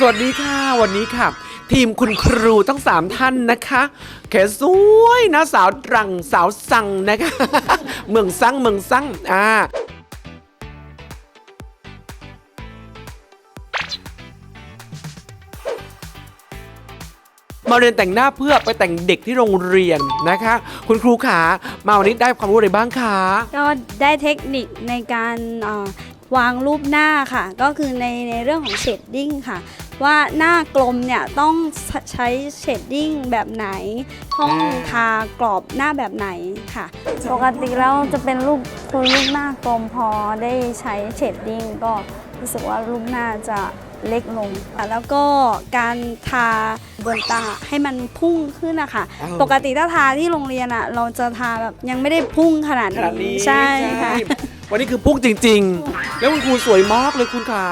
สวัสดีค่ะ วันนี้ค่ะ ทีมคุณครูทั้ง3ท่านนะคะแขสวยนะสาวตรังสาวสังนะคะ เมืองซังเมืองซังอ่ามาเรียนแต่งหน้าเพื่อไปแต่งเด็กที่โรงเรียนนะคะ คุณครูขามาวันนี้ได้ความรู้อะไรบ้างคะก็ได้เทคนิคในการวางรูปหน้าค่ะ ก็คือในในเรื่องของเชดดิ้งค่ะ ว่าหน้ากลมเนี่ยต้องใช้เชดดิ้งแบบไหนต้องทากรอบหน้าแบบไหนค่ะ ปกติแล้วจะเป็นรูปคุณรูปหน้ากลมพอได้ใช้เชดดิ้งก็รู้สึกว่ารูปหน้าจะเล็กลงแล้วก็การทาบนตาให้มันพุ่งขึ้นนะคะอ้าวปกติถ้าทาที่โรงเรียนอะเราจะทาแบบยังไม่ได้พุ่งขนาดขนาดนี้ใช่ค่ะวันนี้คือพุ่งจริง ๆ แล้วคุณครูสวยมากเลยคุณขา